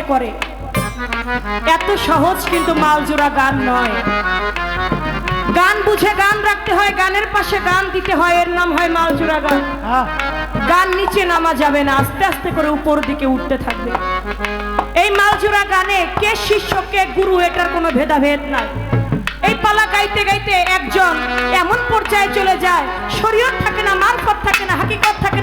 মনে করে? এত সহজ কিন্তু মালজোড়া গান নয়। গান বুঝে গান রাখতে হয় গানের পাশে গান দিতে হয় এর নাম হয় মালজোড়া গান। গান নিচে নামা যাবে না আস্তে আস্তে করে উপর দিকে উঠতে থাকবে। এই মালজোড়া গানে কে শিষ্য কে গুরু এটার কোনো ভেদাভেদ নাই। এই পালা গাইতে গাইতে একজন এমন পর্যায়ে চলে যায় শরীয়ত থাকে না মারফত থাকে না হাকিকত থাকে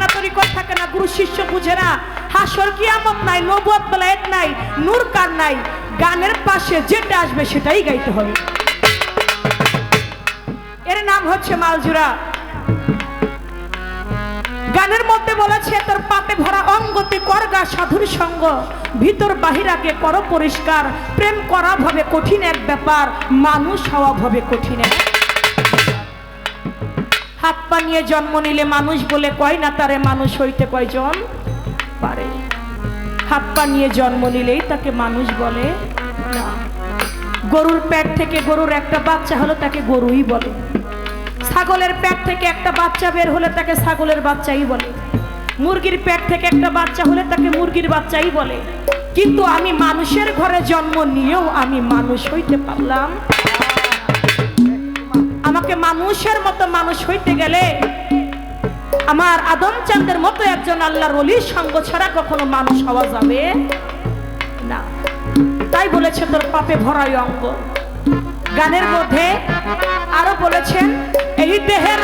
শিষ্য বুঝে না। হাসর কিয়ামত নাই, নবুয়ত বেলায়েত নাই নূর কার নাই। গানের পাশে যেটা আসবে সেটাই গাইতে হবে। এর নাম হচ্ছে মালজুরা। গানের মধ্যে বলেছে, তোর পাপে ভরা অঙ্গতে করগা সাধুর সঙ্গ। ভিতর বাহিরাকে কর পরিষ্কার। প্রেম করা ভাবে কঠিন এক ব্যাপার, মানুষ হওয়া ভাবে কঠিন এক হাত পা নিয়ে জন্ম নিলে মানুষ বলে, কয় না তারে মানুষ হইতে কয়জন পারে? হাত পা নিয়ে জন্ম নিলেই তাকে মানুষ বলে, না। গরুর পেট থেকে গরুর একটা বাচ্চা হলো তাকে গরুই বলে। ছাগলের পেট থেকে একটা বাচ্চা বের হলে তাকে ছাগলের বাচ্চাই বলে। মুরগির পেট থেকে একটা বাচ্চা হলে তাকে মুরগির বাচ্চাই বলে। কিন্তু আমি মানুষের ঘরে জন্ম নিয়েও আমি মানুষ হইতে পারলাম আমাকে মানুষের মতো মানুষ হইতে গেলে আমার আদম চান্দের মতো একজন আল্লাহর অলির সঙ্গ ছাড়া কখনো মানুষ হওয়া যাবে না। তাই বলেছে তোর পাপে ভরাই অঙ্গ। গানের মধ্যে আরও বলেছেন, এই দেহের